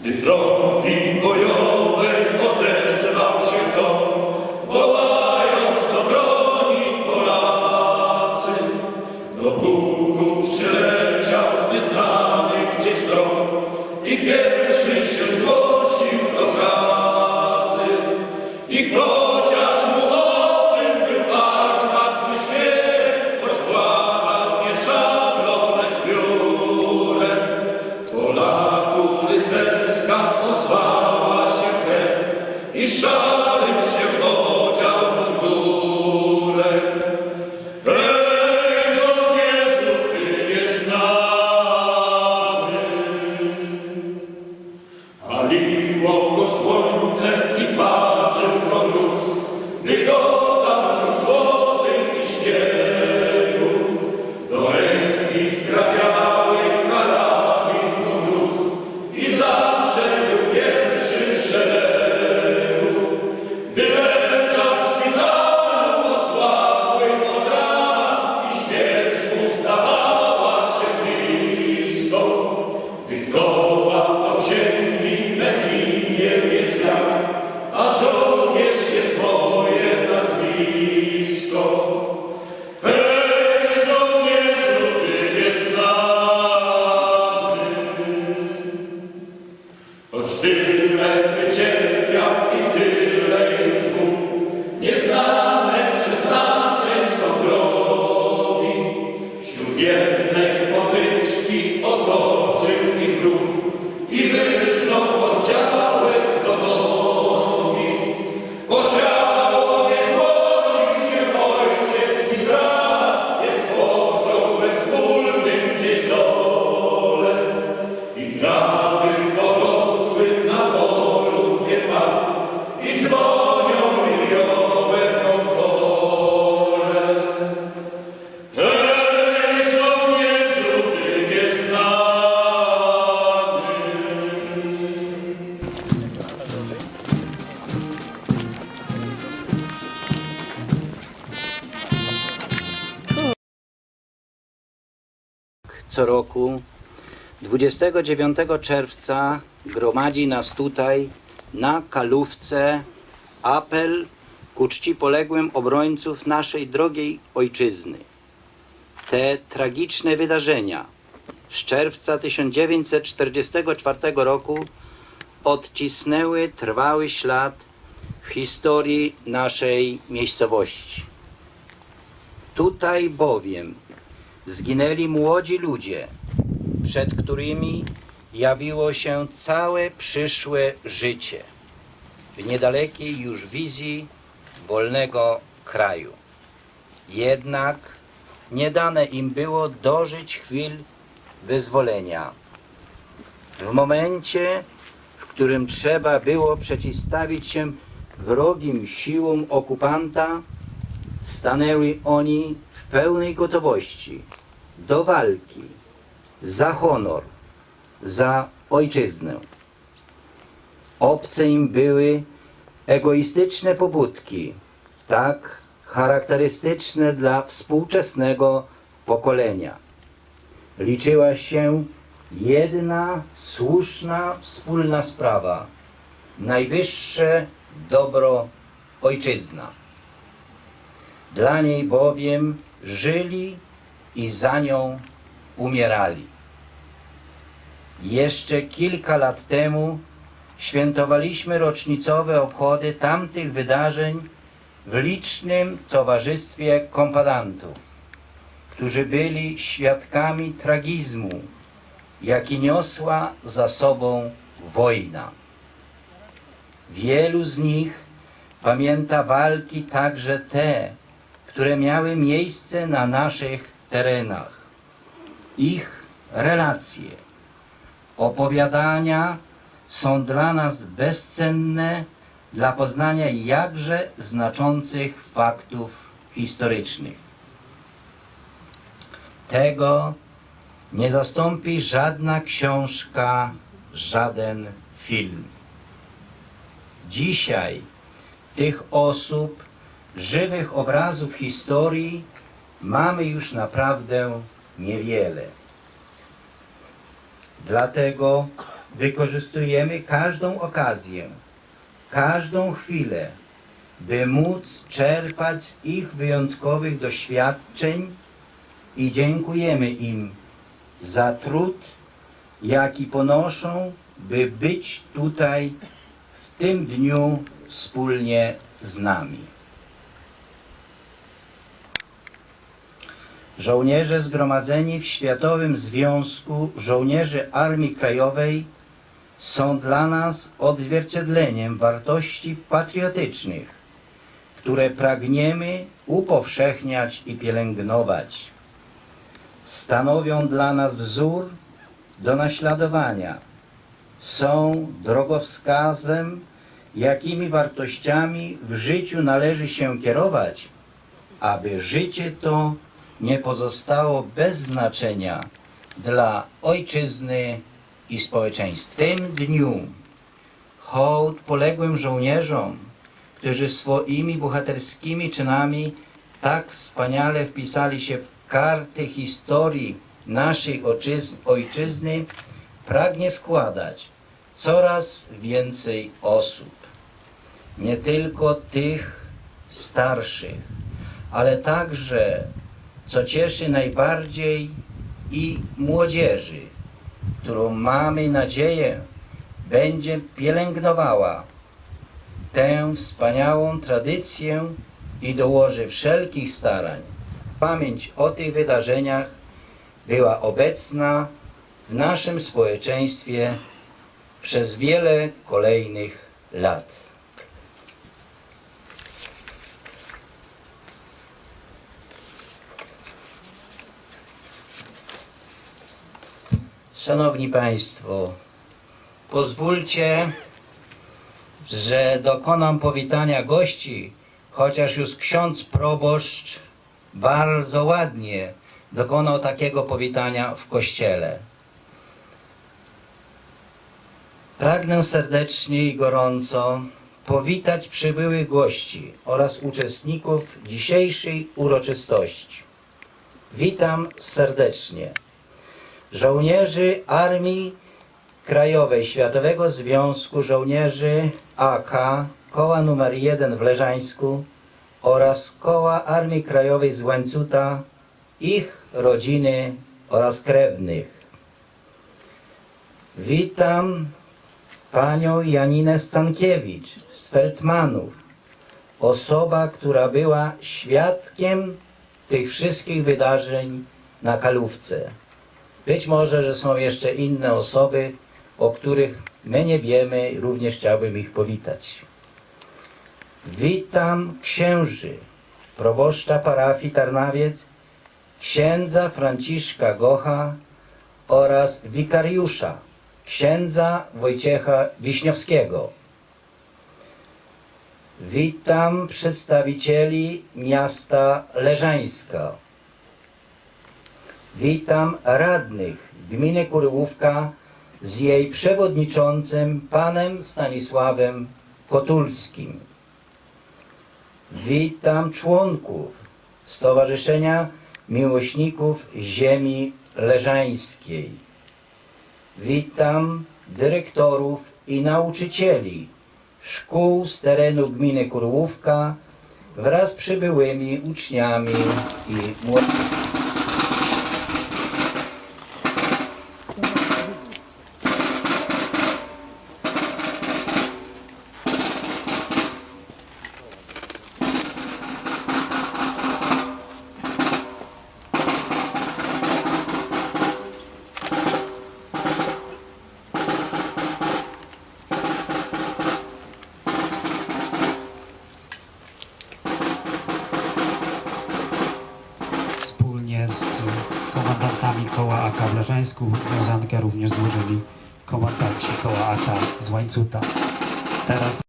Дмитро, і бойовий Yeah. Co roku 29 czerwca gromadzi nas tutaj na Kalówce apel ku czci poległym obrońców naszej drogiej ojczyzny. Te tragiczne wydarzenia z czerwca 1944 roku odcisnęły trwały ślad w historii naszej miejscowości. Tutaj bowiem zginęli młodzi ludzie, przed którymi jawiło się całe przyszłe życie w niedalekiej już wizji wolnego kraju. Jednak nie dane im było dożyć chwil wyzwolenia. W momencie, w którym trzeba było przeciwstawić się wrogim siłom okupanta, stanęli oni w pełnej gotowości do walki za honor, za ojczyznę. Obce im były egoistyczne pobudki, tak charakterystyczne dla współczesnego pokolenia. Liczyła się jedna słuszna wspólna sprawa, najwyższe dobro ojczyzna. Dla niej bowiem żyli i za nią umierali. Jeszcze kilka lat temu świętowaliśmy rocznicowe obchody tamtych wydarzeń w licznym towarzystwie kompadantów, którzy byli świadkami tragizmu, jaki niosła za sobą wojna. Wielu z nich pamięta walki także te, które miały miejsce na naszych terenach. Ich relacje, opowiadania są dla nas bezcenne dla poznania jakże znaczących faktów historycznych. Tego nie zastąpi żadna książka, żaden film. Dzisiaj tych osób, żywych obrazów historii mamy już naprawdę niewiele. Dlatego wykorzystujemy każdą okazję, każdą chwilę, by móc czerpać z ich wyjątkowych doświadczeń i dziękujemy im za trud, jaki ponoszą, by być tutaj w tym dniu wspólnie z nami. Żołnierze zgromadzeni w Światowym Związku Żołnierzy Armii Krajowej są dla nas odzwierciedleniem wartości patriotycznych, które pragniemy upowszechniać i pielęgnować. Stanowią dla nas wzór do naśladowania. Są drogowskazem, jakimi wartościami w życiu należy się kierować, aby życie to nie pozostało bez znaczenia dla ojczyzny i społeczeństwa. W tym dniu hołd poległym żołnierzom, którzy swoimi bohaterskimi czynami tak wspaniale wpisali się w karty historii naszej ojczyzn- ojczyzny, pragnie składać coraz więcej osób. Nie tylko tych starszych, ale także, co cieszy najbardziej, i młodzieży, którą mamy nadzieję będzie pielęgnowała tę wspaniałą tradycję i dołoży wszelkich starań. Pamięć o tych wydarzeniach była obecna w naszym społeczeństwie przez wiele kolejnych lat. Szanowni Państwo, pozwólcie, że dokonam powitania gości, chociaż już ksiądz proboszcz bardzo ładnie dokonał takiego powitania w kościele. Pragnę serdecznie i gorąco powitać przybyłych gości oraz uczestników dzisiejszej uroczystości. Witam serdecznie żołnierzy Armii Krajowej Światowego Związku Żołnierzy AK Koła nr 1 w Leżańsku oraz Koła Armii Krajowej z Łańcuta, ich rodziny oraz krewnych. Witam panią Janinę Stankiewicz z Feldmanów, osoba, która była świadkiem tych wszystkich wydarzeń na Kalówce. Być może, że są jeszcze inne osoby, o których my nie wiemy, również chciałbym ich powitać. Witam księży, proboszcza parafii Tarnawiec, księdza Franciszka Gocha oraz wikariusza, księdza Wojciecha Wiśniowskiego. Witam przedstawicieli miasta Leżańska. Witam radnych gminy Kuryłówka z jej przewodniczącym panem Stanisławem Kotulskim. Witam członków Stowarzyszenia Miłośników Ziemi Leżańskiej. Witam dyrektorów i nauczycieli szkół z terenu gminy Kurłówka wraz z przybyłymi uczniami i młodymi. Leżańsku wiązankę również złożyli komandanci koła AK z Łańcuta. Teraz